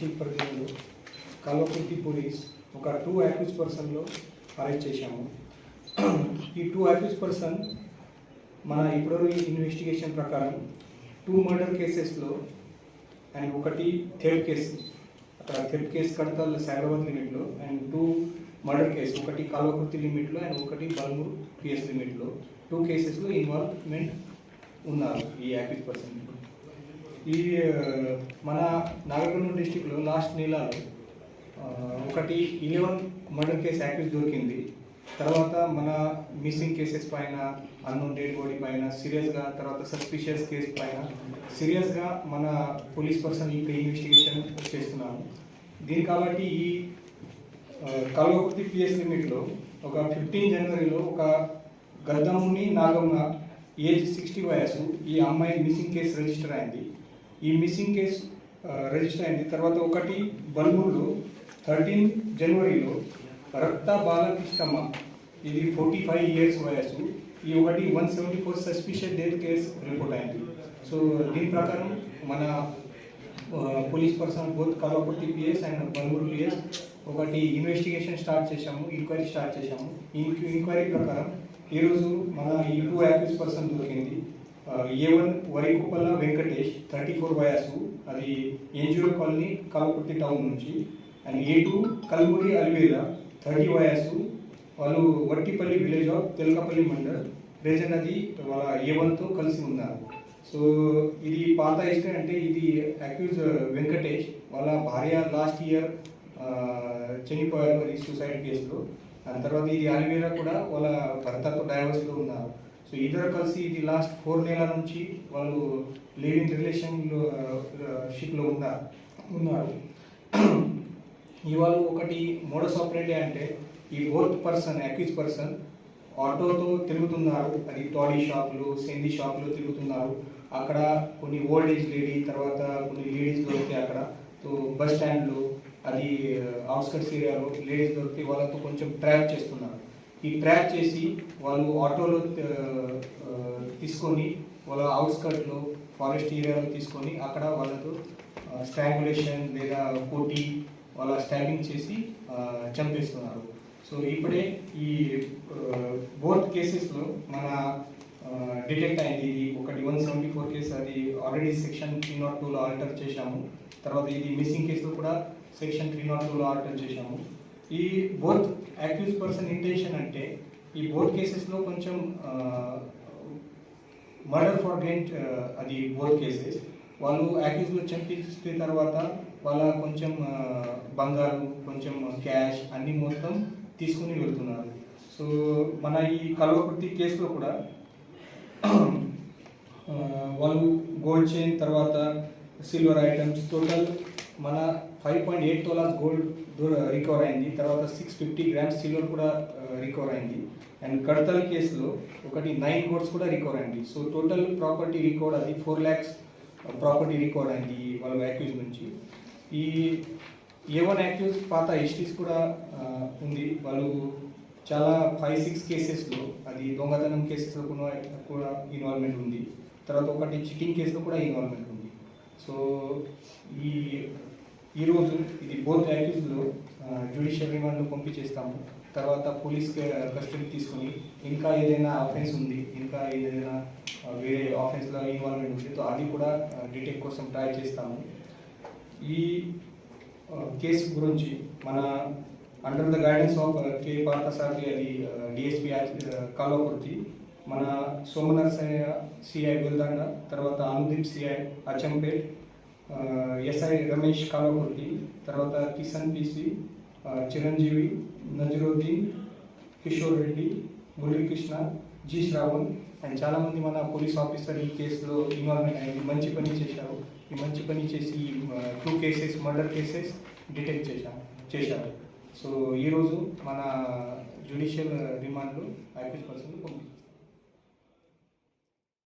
District పరిధిలో Kalwakurthy police ఒక two accused పర్సన్లో అరెస్ట్ చేశాము. ఈ టూ యాక్యూస్ పర్సన్ మన ఇప్పుడు ఇన్వెస్టిగేషన్ ప్రకారం టూ మర్డర్ కేసెస్లో అండ్ ఒకటి థర్డ్ కేసు అక్కడ థర్డ్ కేసు కడతాల్ సైబరాబాద్ లిమిట్లో అండ్ టూ మర్డర్ కేసు ఒకటి కల్వకుర్తి లిమిట్లో అండ్ ఒకటి బల్మూర్ పిఎస్ లిమిట్లో. టూ కేసెస్లో ఇన్వాల్వ్మెంట్ ఉన్నారు ఈ యాక్యూస్ పర్సన్ ఈ మన నాగర్కర్నూలు డిస్టిక్లో లాస్ట్ నెలలో ఒకటి ఇలెవెన్ మర్డర్ కేసు యాక్యూస్ దొరికింది. తర్వాత మన మిస్సింగ్ కేసెస్ పైన అన్నోన్ డెడ్ బాడీ పైన సీరియస్గా తర్వాత సస్పిషియస్ కేసు పైన సీరియస్గా మన పోలీస్ పర్సన్ ఇంకా ఇన్వెస్టిగేషన్ చేస్తున్నాము. దీని కాబట్టి ఈ కల్వకుర్తి పిఎస్ లిమిట్లో ఒక ఫిఫ్టీన్ జనవరిలో ఒక గద్దముని నాగమ్మ ఏజ్ సిక్స్టీ వయసు ఈ అమ్మాయి మిస్సింగ్ కేసు రిజిస్టర్ అయింది. ఈ మిస్సింగ్ కేసు రిజిస్టర్ అయింది. తర్వాత ఒకటి బల్మూరులో థర్టీన్ జనవరిలో రక్త బాలకృష్ణమ్మ ఇది ఫోర్టీ ఫైవ్ ఇయర్స్ వయసు ఈ ఒకటి one seventy four suspicious death case report అయింది. సో దీని ప్రకారం మన police person both Kalwakurthy P S and Balmuru P S ఒకటి ఇన్వెస్టిగేషన్ స్టార్ట్ చేశాము ఎంక్వైరీ స్టార్ట్ చేశాము. ఈ ఎంక్వైరీ ప్రకారం ఈరోజు మన ఈ టూ యాక్యూస్ పర్సన్ దొరికింది. A one Varikuppala Venkatesh thirty four వయసు అది N G O colony Kalwakurthy town నుంచి. And A two Kalmuri Alvera thirty వయసు వాళ్ళు వట్టిపల్లి విలేజ్ ఆఫ్ తెలకపల్లి మండల్ రేజన్ అది వాళ్ళ ఏ వన్తో కలిసి ఉన్నారు. సో ఇది పాత హిస్టరీ అంటే ఇది అక్యూజ్ వెంకటేష్ వాళ్ళ భార్య లాస్ట్ ఇయర్ చనిపోయారు అది సూసైడ్ కేసులో. దాని తర్వాత ఇది అలివేరా కూడా వాళ్ళ భర్తతో డైవర్స్లో ఉన్నారు. సో ఇద్దరు కలిసి ఇది లాస్ట్ ఫోర్ నెలల నుంచి వాళ్ళు లివింగ్ రిలేషన్లో షిప్లో ఉన్నా ఉన్నారు. ఇవాళ ఒకటి మోడస్ ఆపరేటివ్ అంటే ఈ ఫోర్త్ పర్సన్ అక్యూజ్ పర్సన్ ఆటోతో తిరుగుతున్నారు. అది టాడీ షాపులు సెంది షాపులు తిరుగుతున్నారు. అక్కడ కొన్ని ఓల్డ్ ఏజ్ లేడీ తర్వాత కొన్ని లేడీస్ దొరికితే అక్కడ. సో బస్ స్టాండ్లో అది అవుట్స్కట్స్ ఏరియాలో లేడీస్ దొరికితే వాళ్ళతో కొంచెం ట్రావెల్ చేస్తున్నారు. ఈ ట్రాక్ చేసి వాళ్ళు ఆటోలో తీసుకొని వాళ్ళ అవుట్స్కట్లో ఫారెస్ట్ ఏరియాలో తీసుకొని అక్కడ వాళ్ళతో స్ట్రాంగులేషన్ లేదా పోటీ వాళ్ళ స్టాండింగ్ చేసి చంపేస్తున్నారు. సో ఇప్పుడే ఈ బోత్ కేసెస్లో మన డిటెక్ట్ అయింది. ఇది ఒకటి వన్ సెవెంటీ ఫోర్ కేసు అది ఆల్రెడీ సెక్షన్ త్రీ నాట్ టూలో ఆల్టర్ చేశాము. తర్వాత ఇది మిస్సింగ్ కేసులో కూడా సెక్షన్ త్రీ నాట్ టూలో ఆల్టర్ చేశాము. ఈ బోత్ అక్యూజ్ పర్సన్ ఇంటెన్షన్ అంటే ఈ బోత్ కేసెస్లో కొంచెం మర్డర్ ఫర్ గెంట్ అది బోత్ కేసెస్ వాళ్ళు యాక్యూజ్లో చంపిస్తే తర్వాత వాళ్ళ కొంచెం బంగారం బంగారు కొంచెం క్యాష్ అన్ని మొత్తం తీసుకుని వెళ్తున్నారు. సో మన ఈ కల్వకుర్తి కేసులో కూడా వాళ్ళు గోల్డ్ చైన్ తర్వాత సిల్వర్ ఐటమ్స్ టోటల్ మన five point eight tolas gold recover అయింది. తర్వాత సిక్స్ ఫిఫ్టీ గ్రామ్స్ సిల్వర్ కూడా రికవర్ అయింది. అండ్ కడతల్ కేసులో ఒకటి నైన్ కోర్స్ కూడా రికవర్ అయింది. సో టోటల్ ప్రాపర్టీ రికవర్ అది ఫోర్ ల్యాక్స్ ప్రాపర్టీ రికవర్ అయింది వాళ్ళ యాక్యూజ్ నుంచి. ఈ ఏ వన్ యాక్యూజ్ పాత హిస్టరీస్ కూడా ఉంది. వాళ్ళు చాలా ఫైవ్ సిక్స్ కేసెస్లో అది దొంగతనం కేసెస్లో కూడా కూడా ఇన్వాల్వ్మెంట్ ఉంది. తర్వాత ఒకటి చిట్టింగ్ కేసులో కూడా ఇన్వాల్వ్మెంట్ ఉంది. సో ఈ ఈరోజు ఇది బోత్ యాక్యూజ్లో జ్యుడిషియల్ రిమాండ్లో పంపించేస్తాము. తర్వాత పోలీస్ కస్టడీ తీసుకొని ఇంకా ఏదైనా అఫెన్స్ ఉంది ఇంకా ఏదైనా వేరే ఆఫెన్స్లో ఇన్వాల్వ్మెంట్ ఉంది సో అది కూడా డిటెక్ట్ కోసం ట్రై చేస్తాము. ఈ కేసు గురించి మన under the guidance of K. Parthasarathy అది డిఎస్పి కాల్వకుర్తి మన సోమనాథ్ సిఐ గుల్దండ తర్వాత Anudeep C I Achampet S I Ramesh Kalamurthy తర్వాత Kishan P C Chiranjeevi Nazaruddin Kishore Reddy Muralikrishna G Sravan and చాలామంది మన పోలీస్ ఆఫీసర్ ఈ కేసులో ఇన్వాల్వ్మెంట్ అయింది మంచి పని చేశారు. ఈ మంచి పని చేసి two cases murder cases detect చేశాము చేశారు. సో ఈరోజు మన జ్యుడిషియల్ రిమాండ్లో యాక్యూజ్ పర్సన్ పంపించారు.